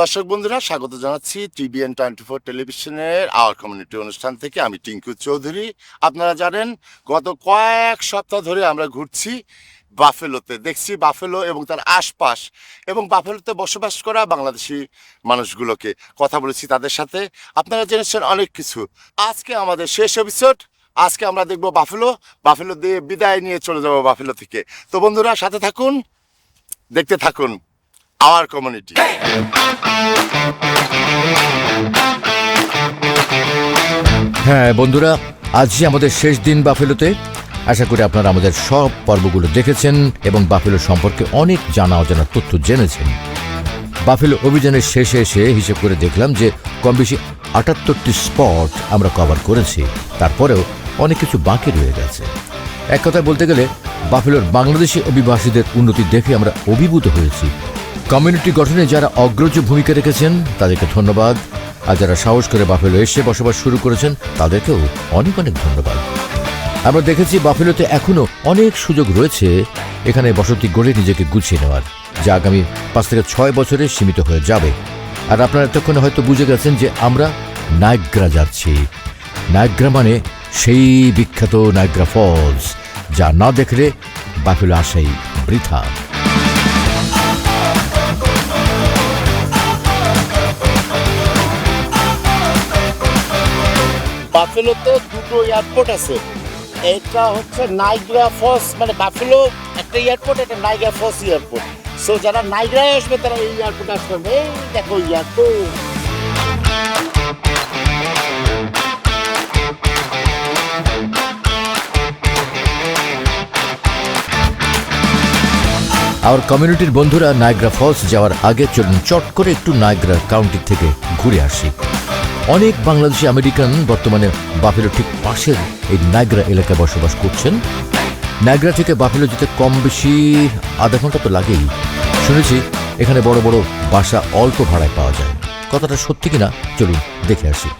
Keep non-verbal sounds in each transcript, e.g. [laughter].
দর্শক বন্ধুরা, স্বাগত জানাচ্ছি টিভিএন টোয়েন্টি ফোর টেলিভিশনের আওয়ার কমিউনিটি অনুষ্ঠান থেকে। আমি টিঙ্কু চৌধুরী। আপনারা জানেন, গত কয়েক সপ্তাহ ধরে আমরা ঘুরছি বাফেলোতে। দেখছি বাফেলো এবং তার আশপাশ এবং বাফেলোতে বসবাস করা বাংলাদেশি মানুষগুলোকে। কথা বলেছি তাদের সাথে। আপনারা জেনেছেন অনেক কিছু। আজকে আমাদের শেষ এপিসোড আজকে আমরা দেখব বাফেলো। বাফেলো দিয়ে বিদায় নিয়ে চলে যাব বাফেলো থেকে। তো বন্ধুরা, সাথে থাকুন, দেখতে থাকুন। আওয়ার কমিউনিটি হ্যাঁ বন্ধুরা, আজই আমাদের শেষ দিন বাফেলোতে। আশা করি আপনারা আমাদের সব পর্বগুলো দেখেছেন এবং বাফেলো সম্পর্কে অনেক জানা অজানা তথ্য জেনেছেন। বাফেলো অভিযানের শেষে এসে হিসেব করে দেখলাম যে কম বেশি আটাত্তরটি স্পট আমরা কভার করেছি। তারপরেও অনেক কিছু বাকি রয়ে গেছে। এক কথায় বলতে গেলে, বাফেলোর বাংলাদেশি অভিবাসীদের উন্নতি দেখে আমরা অভিভূত হয়েছি। কমিউনিটি গঠনে যারা অগ্রজ ভূমিকা রেখেছেন, তাদেরকে ধন্যবাদ। আর যারা সাহস করে বাফেলো এসে বসবাস শুরু করেছেন, তাদেরকেও অনেক অনেক ধন্যবাদ। আমরা দেখেছি বাফেলোতে এখনও অনেক সুযোগ রয়েছে। এখানে বসতি গড়ে নিজেকে গুছিয়ে নেওয়ার, যা আগামী পাঁচ থেকে ছয় বছরে সীমিত হয়ে যাবে। আর আপনারা এতক্ষণে হয়তো বুঝে গেছেন যে আমরা নায়গ্রা যাচ্ছি। নায়গ্রা মানে সেই বিখ্যাত নায়গ্রা ফলস, যা না দেখলে বাফেলো আসাই বৃথা। বাফেলোতে দুটো এয়ারপোর্ট আছে। এটা হচ্ছে নাইগ্রা ফলস মানে বাফেলো একটা এয়ারপোর্ট এটা নাইগ্রা ফলস এয়ারপোর্ট সো যারা নাইগ্রায় আসবে, তারা এই এয়ারপোর্টে আসবে এই দেখো এয়ারপোর্ট আমার কমিউনিটির বন্ধুরা নায়গ্রা ফলস যাওয়ার আগে চলুন চট করে একটু নায়গ্রা কাউন্টি থেকে ঘুরে আসি। অনেক বাংলাদেশি আমেরিকান বর্তমানে বাফেলো ঠিক পাশের এই নায়গ্রা এলাকায় বসবাস করছেন। নায়গ্রা থেকে বাফেলো যেতে কম বেশি আধা ঘণ্টা তো লাগেই। শুনেছি এখানে বড় বড় বাসা অল্প ভাড়ায় পাওয়া যায়। কথাটা সত্যি কিনা চলুন দেখে আসি।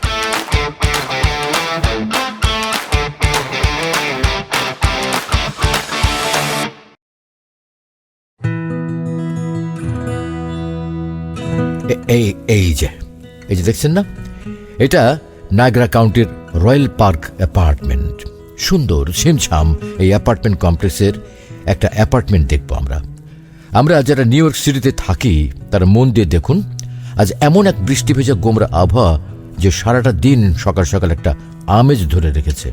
এই এই যে এই যে দেখছেন না? এটা নাগরা কাউন্টির রয়্যাল পার্ক অ্যাপার্টমেন্ট। সুন্দর, ছিমছাম এই অ্যাপার্টমেন্ট কমপ্লেক্সের একটা অ্যাপার্টমেন্ট দেখব আমরা। আমরা যারা নিউ ইয়র্ক সিটিতে থাকি, তারা মন দিয়ে দেখুন, আজ এমন এক বৃষ্টি ভেজা গোমরা আবহাওয়া যে সারাটা দিন সকাল সকাল একটা আমেজ ধরে রেখেছে।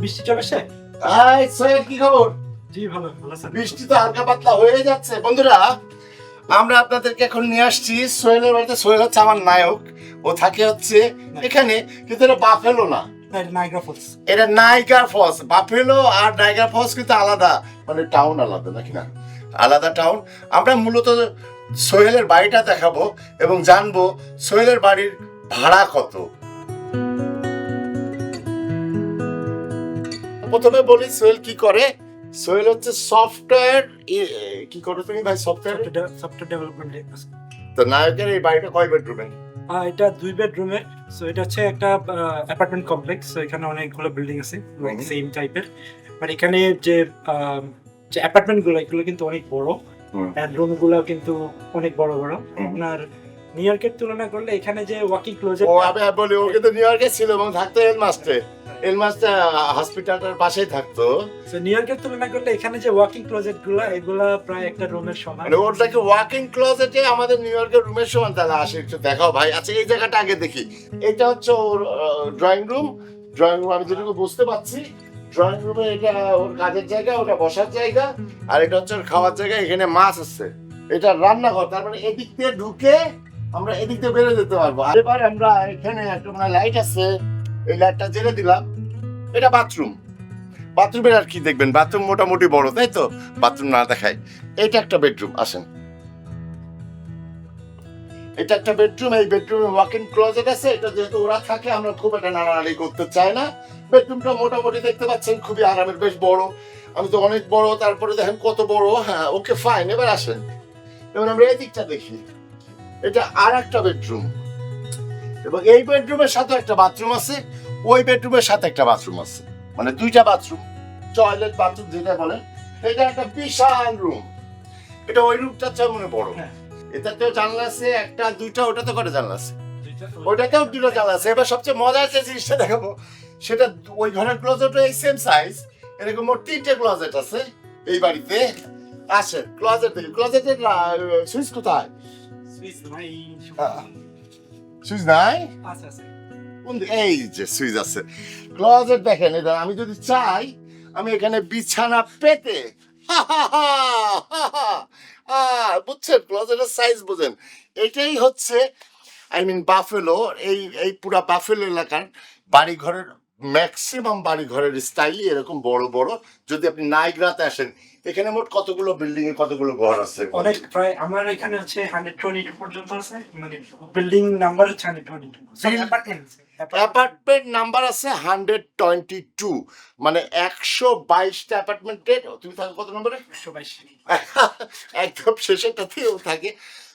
বৃষ্টি চলেছে? কি খবর? জি ভালো ভালো স্যার। বৃষ্টি তো হালকা পাতলা হয়ে যাচ্ছে। বন্ধুরা আমরা আপনাদেরকে এখন নিয়ে আসছি। সোহেলের বাড়িতে সোহেল হচ্ছে আমার নায়ক। ও থাকে হচ্ছে এখানে কিন্তু এটা বাফেলো না। এটা নাইগার ফলস। বাফেলো আর নাইগার ফলস কিন্তু আলাদা। মানে টাউন আলাদা নাকি না? আলাদা টাউন। আমরা মূলত সোহেলের বাড়িটা দেখাবো এবং জানব সোহেলের বাড়ির ভাড়া কত। প্রথমে বলি সোহেল কি করে। সোহেল হচ্ছে সফটওয়্যার কি করো তুমি ভাই সফটওয়্যার সফটওয়্যার ডেভেলপমেন্ট তো নায়কের এই বাড়িটা কয় বেডরুমের এটা দুই বেডরুমের সো এটা হচ্ছে একটা অ্যাপার্টমেন্ট কমপ্লেক্স সো এখানে অনেকগুলো বিল্ডিং আছে। সেম টাইপের বাট এখানে যে যে অ্যাপার্টমেন্টগুলো এগুলো কিন্তু অনেক বড়। অ্যান্ড রুমগুলো কিন্তু অনেক বড় বড়। আপনার নিউ ইয়র্কের তুলনা করলে এখানে যে ওয়াকিং ক্লোজেট ও আমি বলি ও কিন্তু নিউ ইয়র্কে ছিল এবং থাকতো এলমাস্টে এলমাস্টে হসপিটালটার পাশেই থাকতো। সো নিউ ইয়র্কের তুলনা করলে এখানে যে ওয়াকিং ক্লোজেটগুলো এগুলা প্রায় একটা রুমের সমান। মানে ওটাকে ওয়াকিং ক্লোজেটে আমাদের নিউ ইয়র্কের রুমের সমান। তাহলে আসে একটু দেখাও ভাই। আচ্ছা এই জায়গাটা আগে দেখি। এটা হচ্ছে ওর ড্রয়িং রুম ড্রয়িং রুম আমি যেটুকু বুঝতে পারছি ড্রয়িং রুমে এটা ওর কাজের জায়গা ওটা বসার জায়গা আর এটা হচ্ছে ওর খাওয়ার জায়গা। এখানে মাছ আছে। এটা রান্নাঘর। তার মানে এদিক দিয়ে ঢুকে আমরা এদিক দিয়ে বেরো যেতে পারব। এবার আমরা এখানে একটা মানে লাইট আছে, এই লাইটটা জেলে দিলাম। এটা বাথরুম বাথরুমের আর কি দেখবেন? বাথরুম মোটামুটি বড়, তাই তো? বাথরুম না দেখায়। এটা একটা বেডরুম আসেন। এটা একটা বেডরুম এই বেডরুমে ওয়াক ইন ক্লোজেট আছে। এটা যেহেতু ওরা থাকে, আমরা খুব একটা নাড়ানাড়ি করতে চাই না। বেডরুমটা মোটামুটি দেখতে পাচ্ছেন, খুবই আরামের, বেশ বড়। আমি তো অনেক বড়, তারপরে দেখেন কত বড়। হ্যাঁ ওকে ফাইন এবার আসেন। এবার আমরা এই দিকটা দেখি। এটা আর একটা বেডরুম। এবং এই বেডরুমের সাথে একটা বাথরুম আছে ওই বেডরুমের সাথে একটা বাথরুম আছে। মানে দুইটা বাথরুম টয়লেট বাথরুম যেটা বলেন এটা একটা বিশাল রুম। এটা ওই রুমটার চেয়ে মনে বড়। হ্যাঁ। এটাতেও জানলা আছে একটা দুইটা ওটাতে করে জানলা আছে? ওইটাতেও দুটো জানলা আছে। এবার সবচেয়ে মজার যে জিনিসটা দেখাবো সেটা ওই ঘরের ক্লোজেটও এই সেম সাইজ এরকম মোট তিনটে ক্লোজেট আছে এই বাড়িতে। আসেন ক্লোজেট দেখি ক্লোজেটের সুইচ কোথায়? সুইচ নাই কোন এই যে সুইচ আছে। ক্লোজেট দেখেন এটা আমি যদি চাই আমি এখানে বিছানা পেতে। বুঝছেন ক্লোজেটের সাইজ বুঝেন। এটাই হচ্ছে আই মিন বাফেলো এই এই পুরা বাফেলো এলাকার বাড়ি ঘরের ম্যাক্সিমাম বাড়ি ঘরের স্টাইলই এরকম বড় বড়। যদি আপনি নাইগ্রাতে আসেন এখানে মোট কতগুলো বিল্ডিং এ কতগুলো ঘর আছে? অনেক প্রায় আমার এখানে হচ্ছে হান্ড্রেড টোয়েন্টি পর্যন্ত আছে। মানে বিল্ডিং নাম্বার হচ্ছে হান্ড্রেড টোয়েন্টি অ্যাপার্টমেন্ট নাম্বার আছে হান্ড্রেড টোয়েন্টি টু মানে একশো বাইশটা অ্যাপার্টমেন্টের তুমি থাকো কত নম্বরে? একশো বাইশ। [laughs] একদম শেষেরটাতেও থাকে।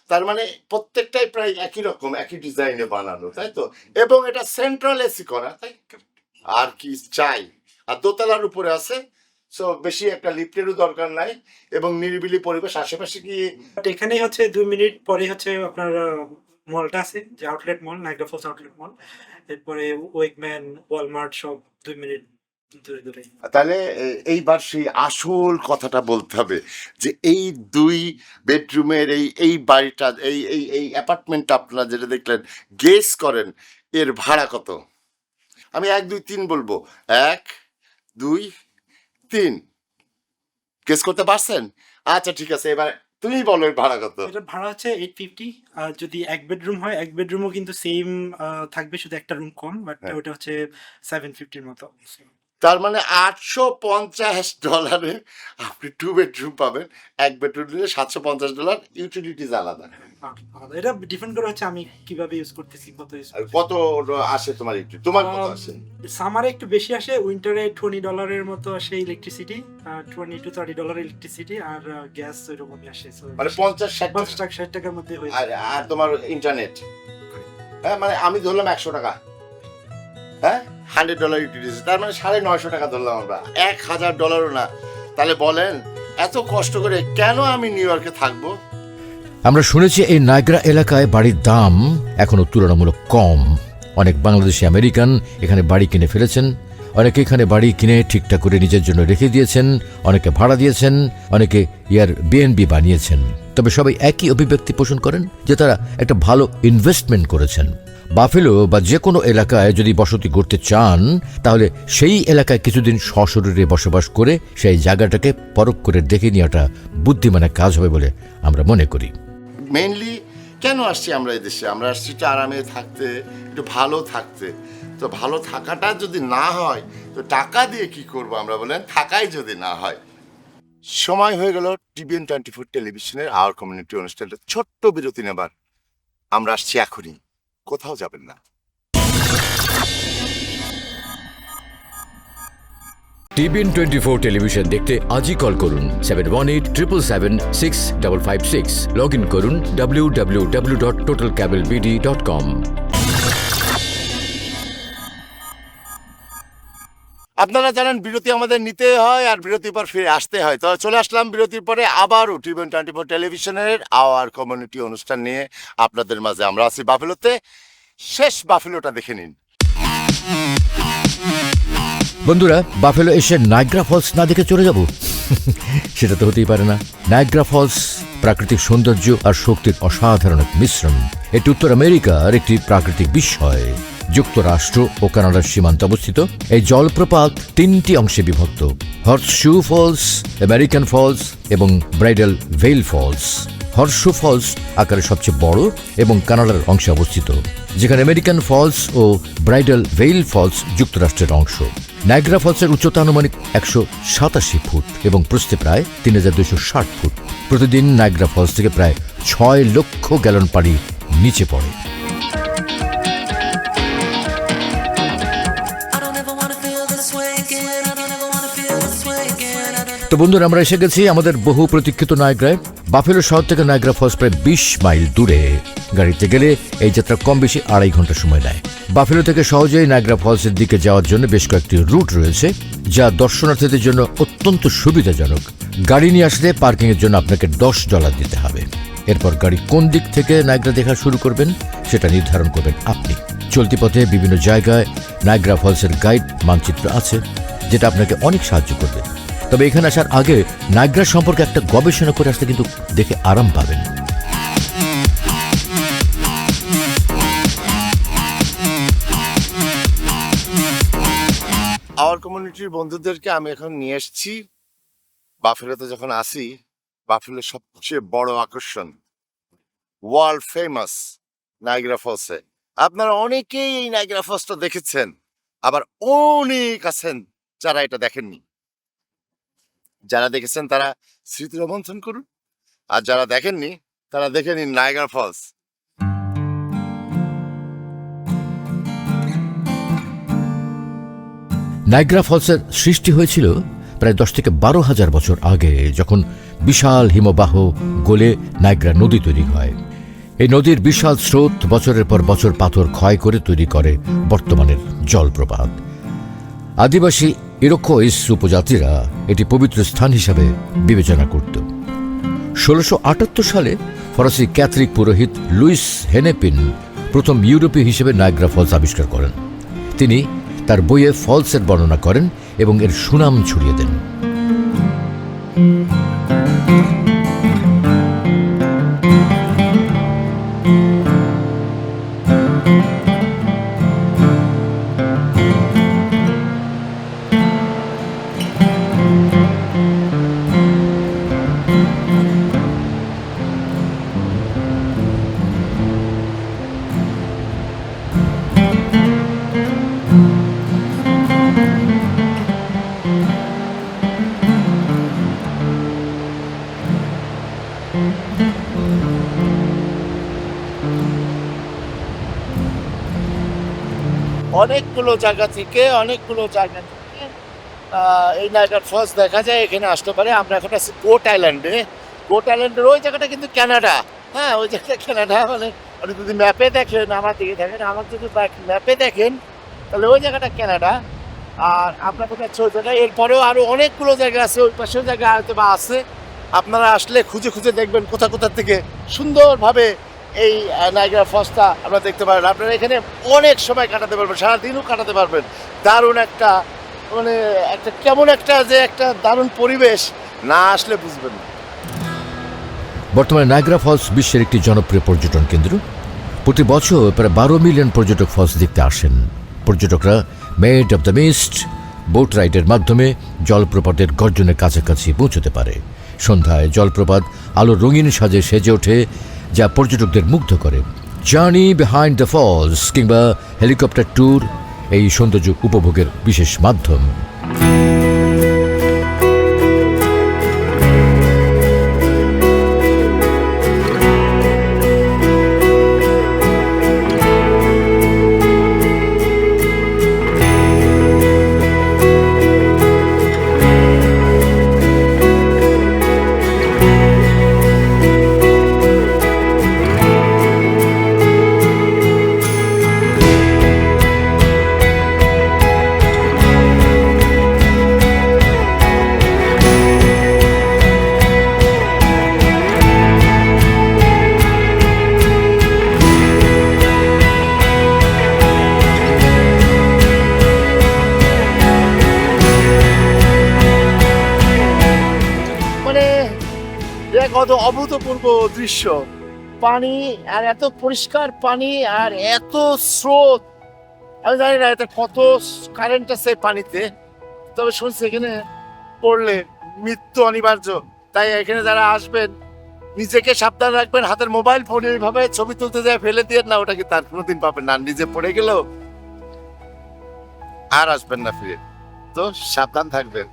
তার মানে প্রত্যেকটাই প্রায় একই রকম একই ডিজাইনে বানানো তাই তো? এবং এটা সেন্ট্রাল এসি করা তাই? আর কি চাই? আর দোতলার উপরে আছে সো বেশি একটা লিফটেরও দরকার নাই এবং নিরিবিলি পরিবেশ আশেপাশে কি এখানেই হচ্ছে দুই মিনিট পরে হচ্ছে আপনার মলটা আছে যে outlet mall Niagara Falls outlet mall এরপরে ওয়েকম্যান ওয়ালমার্ট সব দুই মিনিট তাহলে এইবার সেই আসল কথাটা বলতে হবে যে এই দুই বেডরুমের এই এই বাড়িটা এই এই এই অ্যাপার্টমেন্টটা আপনারা যেটা দেখলেন গেস করেন এর ভাড়া কত? আমি এক দুই তিন বলব। এক দুই তিন। কেস করতে পারছেন? আচ্ছা ঠিক আছে এবার তুমি বলো ভাড়া কত? এটা ভাড়া হচ্ছে এইট ফিফটি আর যদি এক বেডরুম হয় এক বেডরুমও কিন্তু সেম থাকবে শুধু একটা রুম কম বাট হ্যাঁ। ওটা হচ্ছে সেভেন ফিফটির মতো। তার মানে আটশো পঞ্চাশ ডলারে আপনি টু বেডরুম পাবেন। এক বেডরুম নিলে সাতশো পঞ্চাশ ডলার ইউটিলিটিস আলাদা। এটা ডিপেন্ড করে হচ্ছে আমি কীভাবে ইউজ করতেছি কত কত আসে তোমার একটু তোমার কত আসে? সামারে একটু বেশি আসে উইন্টারে টোয়েন্টি ডলারের মতো আসে electricity twenty to thirty dollar electricity R gas ওইরকমই আসে মানে পঞ্চাশ ষাট পঞ্চাশ টাকা ষাট টাকার মধ্যে হয়ে আর তোমার ইন্টারনেট হ্যাঁ মানে আমি ধরলাম একশো টাকা। হ্যাঁ? হান্ড্রেড ডলার ইউটিলিটি তার মানে সাড়ে নয়শো টাকা ধরলাম আমরা। এক হাজার ডলারও না। তাহলে বলেন, এত কষ্ট করে কেন আমি নিউ ইয়র্কে থাকব? আমরা শুনেছি এই নায়গ্রা এলাকায় বাড়ির দাম এখনও তুলনামূলক কম। অনেক বাংলাদেশি আমেরিকান এখানে বাড়ি কিনে ফেলেছেন। অনেকে এখানে বাড়ি কিনে ঠিকঠাক করে নিজের জন্য রেখে দিয়েছেন। অনেকে ভাড়া দিয়েছেন। অনেকে ইয়ার বিএনবি বানিয়েছেন। তবে সবাই একই অভিব্যক্তি পোষণ করেন যে তারা একটা ভালো ইনভেস্টমেন্ট করেছেন। বাফেলো বা যে কোনো এলাকায় যদি বসতি করতে চান, তাহলে সেই এলাকায় কিছুদিন সশরীরে বসবাস করে সেই জায়গাটাকে পরখ করে দেখে নেওয়াটা বুদ্ধিমানের কাজ হবে বলে আমরা মনে করি। মেইনলি কেন আসছি আমরা এই দেশে? আমরা আসছি একটু আরামে থাকতে, একটু ভালো থাকতে। তো ভালো থাকাটা যদি না হয়, তো টাকা দিয়ে কি করব আমরা বলেন? থাকাই যদি না হয়। সময় হয়ে গেল টিভিএন টোয়েন্টি ফোর টেলিভিশনের আওয়ার কমিউনিটি অনুষ্ঠানটা ছোট্ট বিরতি নেবার। আমরা আসছি এখনই। কোথাও যাবেন না। টিভিএন টোয়েন্টি ফোর টেলিভিশন দেখতে আজই কল করুন seven one eight triple seven six double five six log in করুন W W W dot total cable BD dot com আপনারা জানেন বিরতি আমাদের নিতে হয় আর বিরতির পর ফিরে আসতে হয়। তো চলে আসলাম বিরতির পরে আবারও টিভেন টোয়েন্টি ফোর টেলিভিশনের আওয়ার কমিউনিটি অনুষ্ঠান নিয়ে আপনাদের মাঝে। আমরা আছি বাফেলোতে। শেষ বাফেলোটা দেখে নিন। বন্ধুরা, বাফেলো এসে নাইগ্রা ফলস না দেখে চলে যাব? [laughs] সেটা তো হতেই পারে না। নাইগ্রা ফলস প্রাকৃতিক সৌন্দর্য আর শক্তির অসাধারণ এক মিশ্রণ। এটি উত্তর আমেরিকার একটি প্রাকৃতিক বিস্ময়। যুক্তরাষ্ট্র ও কানাডার সীমান্তে অবস্থিত। এই জলপ্রপাত তিনটি অংশে বিভক্ত। হর্সশু ফলস, আমেরিকান ফলস এবং Bridal Veil Falls. Horseshoe Falls আকারে সবচেয়ে বড় এবং কানাডার অংশে অবস্থিত। যেখানে আমেরিকান ফলস ও ব্রাইডাল ভেইল ফলস যুক্তরাষ্ট্রের অংশ। নাইগ্রা ফলসের উচ্চতা আনুমানিক একশো সাতাশি ফুট এবং প্রস্থে প্রায় তিন হাজার দুশো ষাট ফুট। প্রতিদিন নাইগ্রা ফলস থেকে প্রায় ছয় লক্ষ গ্যালন পানি নিচে পড়ে। তো বন্ধুরা, আমরা এসে গেছি আমাদের বহু প্রতীক্ষিত নায়গ্রায় বাফেলো শহর থেকে নায়গ্রা ফলস প্রায় বিশ মাইল দূরে। গাড়িতে গেলে এই যাত্রা কম বেশি আড়াই ঘণ্টা সময় নেয়। বাফেলো থেকে সহজেই নায়গ্রা ফলসের দিকে যাওয়ার জন্য বেশ কয়েকটি রুট রয়েছে, যা দর্শনার্থীদের জন্য অত্যন্ত সুবিধাজনক। গাড়ি নিয়ে আসলে পার্কিংয়ের জন্য আপনাকে দশ ডলার দিতে হবে। এরপর গাড়ি কোন দিক থেকে নায়গ্রা দেখা শুরু করবেন, সেটা নির্ধারণ করবেন আপনি। চলতি পথে বিভিন্ন জায়গায় নায়গ্রা ফলসের গাইড মানচিত্র আছে, যেটা আপনাকে অনেক সাহায্য করবে। তবে এখানে আসার আগে নায়গ্রা সম্পর্কে একটা গবেষণা করে আসতে কিন্তু দেখে আরাম পাবেন। আওয়ার কমিউনিটির বন্ধুদেরকে আমি এখন নিয়ে এসেছি। বাফেলোতে যখন আসি, বাফেলোর সবচেয়ে বড় আকর্ষণ ওয়ার্ল্ড ফেমাস নাইগ্রা ফলসে আপনারা অনেকেই এই নাইগ্রা ফলসটা দেখেছেন, আবার অনেক আছেন যারা এটা দেখেননি। যারা দেখেছেন তারা স্মৃতি রোমন্থন করুন। আর যারা দেখেননি, তারা দেখে নিন নাইগ্রা ফলস নাইগ্রা ফলসের সৃষ্টি হয়েছিল প্রায় দশ থেকে বারো হাজার বছর আগে, যখন বিশাল হিমবাহ গোলে নাইগ্রা নদী তৈরি হয়। এই নদীর বিশাল স্রোত বছরের পর বছর পাথর ক্ষয় করে তৈরি করে বর্তমানের জলপ্রপাত। আদিবাসী ইরোকোইস উপজাতিরা এটি পবিত্র স্থান হিসাবে বিবেচনা করত। ষোলোশো সালে ফরাসি ক্যাথলিক পুরোহিত লুইস হেনেপিন প্রথম ইউরোপীয় হিসেবে নায়গ্রা ফলস আবিষ্কার করেন। তিনি তার বইয়ে ফলসের বর্ণনা করেন এবং এর সুনাম ছড়িয়ে দেন। অনেকগুলো জায়গা থেকে, অনেকগুলো জায়গা থেকে এই নাইগার ফলস দেখা যায়, এখানে আসতে পারে। আমরা এখন আছি কোট আইল্যান্ডে কোট আইল্যান্ডের ওই জায়গাটা কিন্তু কানাডা হ্যাঁ ওই জায়গাটা কানাডা মানে আপনি যদি ম্যাপে দেখেন, আমার দিকে দেখেন, আমার যদি ম্যাপে দেখেন, তাহলে ওই জায়গাটা ক্যানাডা আর আপনার কোথায় ওই জায়গা এরপরেও আরও অনেকগুলো জায়গা আছে, ওই পাশেও জায়গা হয়তো বা আছে। আপনারা আসলে খুঁজে খুঁজে দেখবেন কোথা কোথা থেকে সুন্দরভাবে এই নাইগ্রা ফলসটা আপনারা দেখতে পারেন। আপনারা এখানে অনেক সময় কাটাতে পারবেন, সারাদিনও কাটাতে পারবেন। দারুণ একটা মানে একটা কেমন একটা যে একটা দারুণ পরিবেশ না আসলে বুঝবেন না। বর্তমানে নাইগ্রা ফলস বিশ্বের একটি জনপ্রিয় পর্যটন কেন্দ্র। প্রতি বছর প্রায় বারো মিলিয়ন পর্যটক ফলস দেখতে আসেন। পর্যটকরা Maid of the Mist boat রাইডের মাধ্যমে জলপ্রপাতের গর্জনের কাছাকাছি পৌঁছতে পারে। সন্ধ্যায় জলপ্রপাত আলো রঙিন সাজে সেজে ওঠে যা পর্যটকদের মুগ্ধ করে। জার্নি বিহাইন্ড দ্য ফলস কিংবা হেলিকপ্টার ট্যুর এই সৌন্দর্য উপভোগের বিশেষ মাধ্যম। এক অভূতপূর্ব দৃশ্য। পানি আর এত পরিষ্কার পানি আর এত স্রোত। আমি জানি না এটা কত কারেন্ট আছে পানিতে, তবে শুনছি এখানে পড়লে মৃত্যু অনিবার্য। তাই এখানে যারা আসবেন, নিজেকে সাবধান রাখবেন, হাতের মোবাইল ফোন এইভাবে ছবি তুলতে যায়, ফেলে দিয়ে না ওটা কি তার কোনোদিন পাবেন না। নিজে পড়ে গেলেও আর আসবেন না ফিরে। তো সাবধান থাকবেন।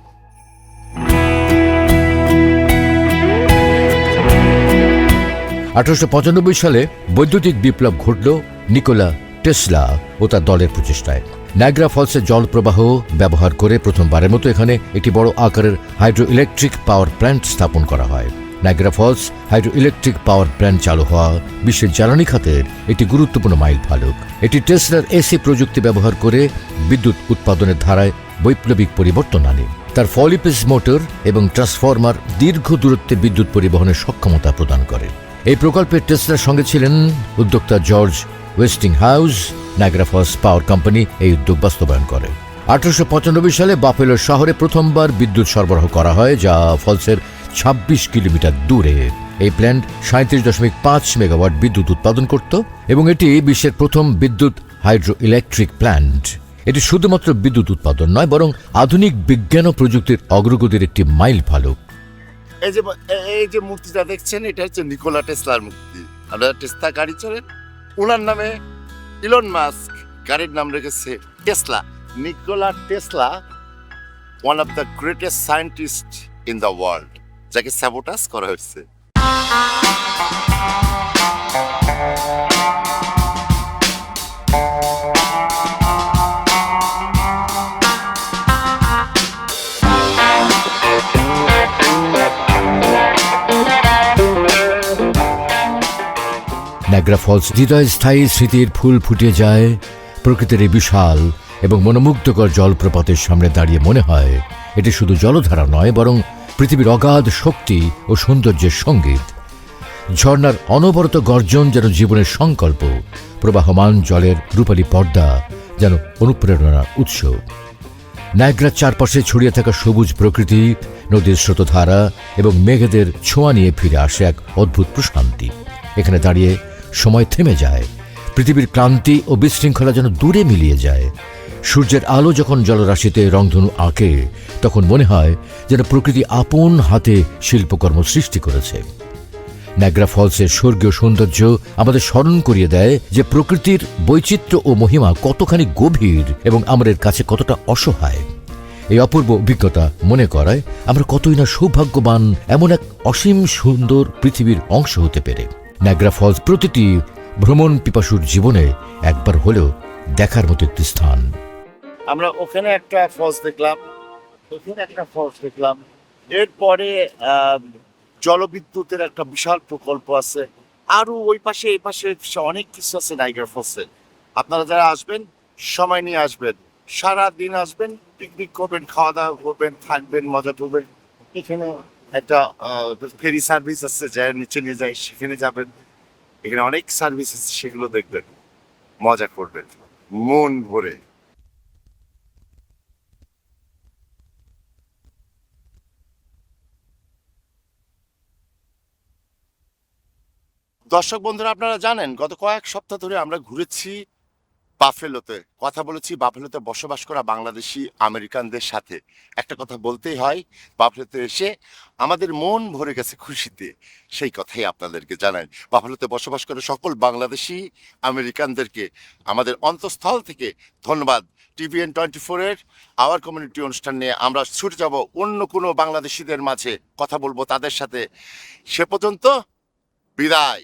আঠারোশো পঁচানব্বই সালে বৈদ্যুতিক বিপ্লব ঘটল নিকোলা টেসলা ও তার দলের প্রচেষ্টায়। নাইগ্রা ফলসের জল প্রবাহ ব্যবহার করে প্রথমবারের মতো এখানে একটি বড় আকারের হাইড্রো ইলেকট্রিক পাওয়ার প্ল্যান্ট স্থাপন করা হয়। Niagara Falls hydro electric power plant চালু হওয়া বিশ্বের জ্বালানি খাতের একটি গুরুত্বপূর্ণ মাইল ফলক। এটি টেসলার এসি প্রযুক্তি ব্যবহার করে বিদ্যুৎ উৎপাদনের ধারায় বৈপ্লবিক পরিবর্তন আনে। তার ফলিপিস মোটর এবং ট্রান্সফরমার দীর্ঘ দূরত্বে বিদ্যুৎ পরিবহনের সক্ষমতা প্রদান করে। এই প্রকল্পের টেসলার সঙ্গে ছিলেন উদ্যোক্তা George Westinghouse Niagara Falls power company এই উদ্যোগ বাস্তবায়ন করে। আঠারোশো পঁচানব্বই সালে বাফেলো শহরে প্রথমবার বিদ্যুৎ সরবরাহ করা হয়, যা ফলসের ছাব্বিশ কিলোমিটার দূরে। এই প্ল্যান্ট সাঁত্রিশ দশমিক পাঁচ মেগাওয়াট বিদ্যুৎ উৎপাদন করত এবং এটি বিশ্বের প্রথম বিদ্যুৎ হাইড্রো ইলেকট্রিক প্ল্যান্ট এটি শুধুমাত্র বিদ্যুৎ উৎপাদন নয়, বরং আধুনিক বিজ্ঞান ও প্রযুক্তির অগ্রগতির একটি মাইল ফলক এই যে এই যে মূর্তিটা দেখছেন, এটা হচ্ছে নিকোলা টেসলার মূর্তি। আপনারা টেসলা গাড়ি চলেন ওনার নামে ইলন মাস্ক, গাড়ির নাম রেখেছে Tesla. Nikola Tesla one of the greatest scientist in the world যাকে স্যাবোটাস করা হয়েছে। ন্যাগ্রা ফলস হৃদয় স্থায়ী স্মৃতির ফুল ফুটে যায়, প্রকৃতির এই বিশাল এবং মনোমুগ্ধকর জলপ্রপাতের সামনে দাঁড়িয়ে মনে হয়, এটি শুধু জলধারা নয়, বরং পৃথিবীর অগাধ শক্তি ও সৌন্দর্যের সংগীত। ঝর্ণার অনবরত গর্জন যেন জীবনের সংকল্প, প্রবাহমান জলের রূপালী পর্দা যেন অনুপ্রেরণার উৎস। নায়গ্রার চারপাশে ছড়িয়ে থাকা সবুজ প্রকৃতি, নদীর স্রোতধারা এবং মেঘেদের ছোঁয়া নিয়ে ফিরে আসে এক অদ্ভুত প্রশান্তি। এখানে দাঁড়িয়ে সময় থেমে যায়। পৃথিবীর ক্লান্তি ও বিশৃঙ্খলা যেন দূরে মিলিয়ে যায়। সূর্যের আলো যখন জলরাশিতে রংধনু আঁকে, তখন মনে হয় যেন প্রকৃতি আপন হাতে শিল্পকর্ম সৃষ্টি করেছে। ন্যাগ্রা ফলসের স্বর্গীয় সৌন্দর্য আমাদের স্মরণ করিয়ে দেয় যে প্রকৃতির বৈচিত্র্য ও মহিমা কতখানি গভীর এবং আমাদের কাছে কতটা অসহায়। এই অপূর্ব অভিজ্ঞতা মনে করায় আমরা কতই না সৌভাগ্যবান এমন এক অসীম সুন্দর পৃথিবীর অংশ হতে পেরে। ন্যাগ্রা ফলস প্রতিটি ভ্রমণ পিপাসুর জীবনে একবার হলেও দেখার মতো একটি স্থান। আমরা ওখানে একটা ফলস দেখলাম, ওখানে একটা ফলস দেখলাম। এরপরে জলবিদ্যুতের একটা বিশাল প্রকল্প আছে। আরও ওই পাশে, এই পাশে অনেক কিছু আছে নাইগার ফলসে আপনারা যারা আসবেন, সময় নিয়ে আসবেন। সারা দিন আসবেন পিকনিক করবেন খাওয়া দাওয়া করবেন, থাকবেন, মজা করবেন। এখানে একটা ফেরি সার্ভিস আছে যারা নিচে নিয়ে যায়, সেখানে যাবেন। এখানে অনেক সার্ভিস আছে, সেগুলো দেখবেন। মজা করবেন। মন ভরে। দর্শক বন্ধুরা, আপনারা জানেন, গত কয়েক সপ্তাহ ধরে আমরা ঘুরেছি বাফেলোতে, কথা বলেছি বাফেলোতে বসবাস করা বাংলাদেশি আমেরিকানদের সাথে। একটা কথা বলতেই হয়, বাফেলোতে এসে আমাদের মন ভরে গেছে খুশিতে। সেই কথাই আপনাদেরকে জানাই। বাফেলোতে বসবাস করে সকল বাংলাদেশি আমেরিকানদেরকে আমাদের অন্তঃস্থল থেকে ধন্যবাদ। টিভিএন টোয়েন্টি ফোরের আওয়ার কমিউনিটি অনুষ্ঠান নিয়ে আমরা ছুটে যাব অন্য কোনো বাংলাদেশিদের মাঝে। কথা বলব তাদের সাথে। সে পর্যন্ত বিদায়।